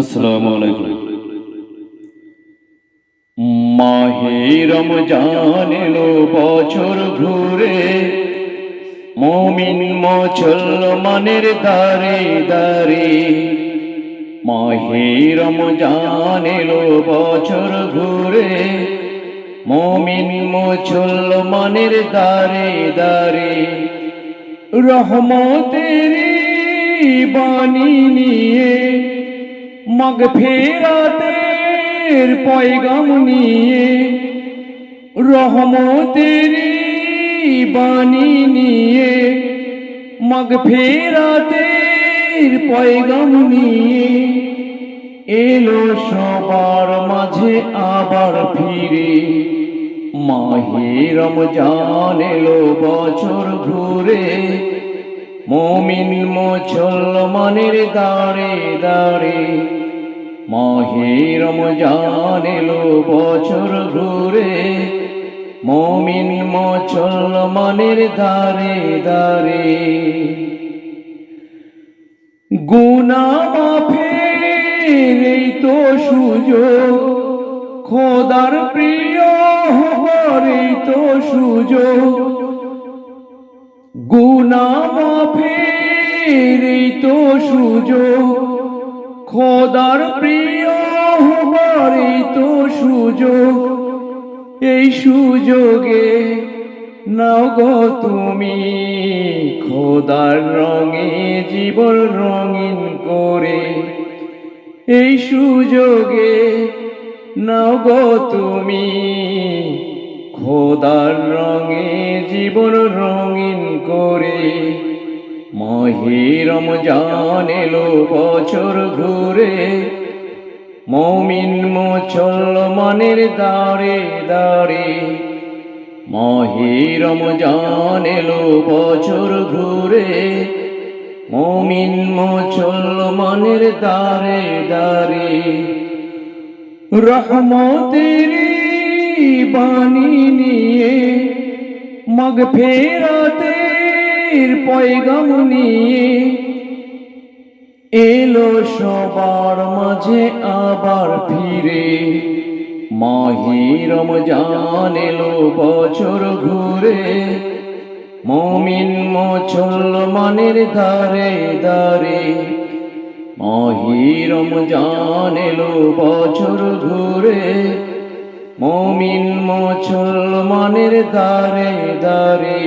আসসালামু আলাইকুম। মাহে রমজান এলো, বছর ঘুরে। মমিন মুসলমানের দারে দারে মাহে রমজান এলো, বছর ঘুরে। মমিন মুসলমানের দারে দারে রহমতের বাণী নিয়ে মগ ফেরাতের পয়গাম নিয়ে, রহমতের বাণী নিয়ে, মগ ফেরাতের পয়গাম নিয়ে এলো সবার মাঝে আবার ফিরে। মাহে রমজান এলো বছর ঘুরে, মমিন মুসলমানের দাঁড়ে দাঁড়ে মাহে রমজান এলো বছর ঘুরে, মমিন মুসলমানের দাঁড়ে দাঁড়ে গুনা মাফের এই তো সুযোগ, খোদার প্রিয় এই তো সুযোগ। গুনা মাফের এই তো সুযোগ খোদার প্রিয় তো সুযোগ, এই সুযোগে নাও গো তুমি খোদার রঙে জীবন রঙিন করে, এই সুযোগে নাও গো তুমি খোদার রঙে জীবন রঙিন করে। মহে রমজান এলো বছর ঘুরে। মমিন মুসলমানের দাঁড়ে দাঁড়ে মহিরম রমজান এলো বছর ঘুরে। মমিন মুসলমানের দাঁড়ে দাঁড়ে রহমতের বাণী নিয়ে মগ ফেরাতের পয়গাম নিয়ে এলো সবার মাঝে আবার ফিরে। মাহি রমজান এলো বছর ঘুরে। মমিন মুসলমানের দারে দারে মাহি রমজান এলো বছর ঘুরে। মমিন মুসলমানের দারে দারে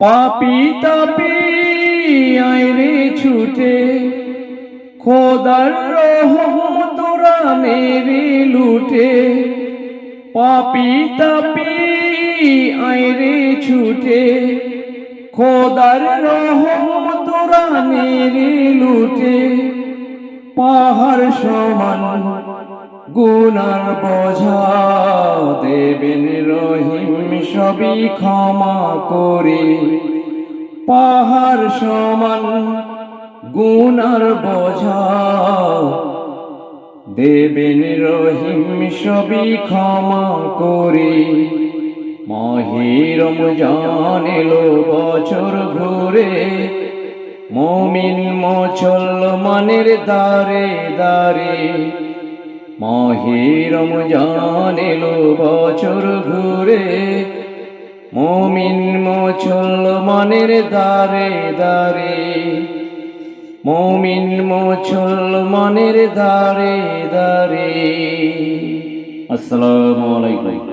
পাপি তাপি আইরে ছুটে। খোদার রহমত মেরে লুটে। পাপি তাপি আইরে ছুটে। খোদার রহমত মেরে লুটে। পাহাড় সমান গুনার বোঝা দেবেন। রহিম সবই ক্ষমা করে। পাহাড় সমান গুনার বোঝা। দেবেন রহিম সবই ক্ষমা করে। মহির রমজান এলো বছর ঘুরে। মমিন মুসলমানের দারে দারে মহিরম রমজান এলো বছর ঘুরে। মমিন মুসলমানের দারে দারে মমিন মুসলমানের দারে দারে আসসালামু আলাইকুম।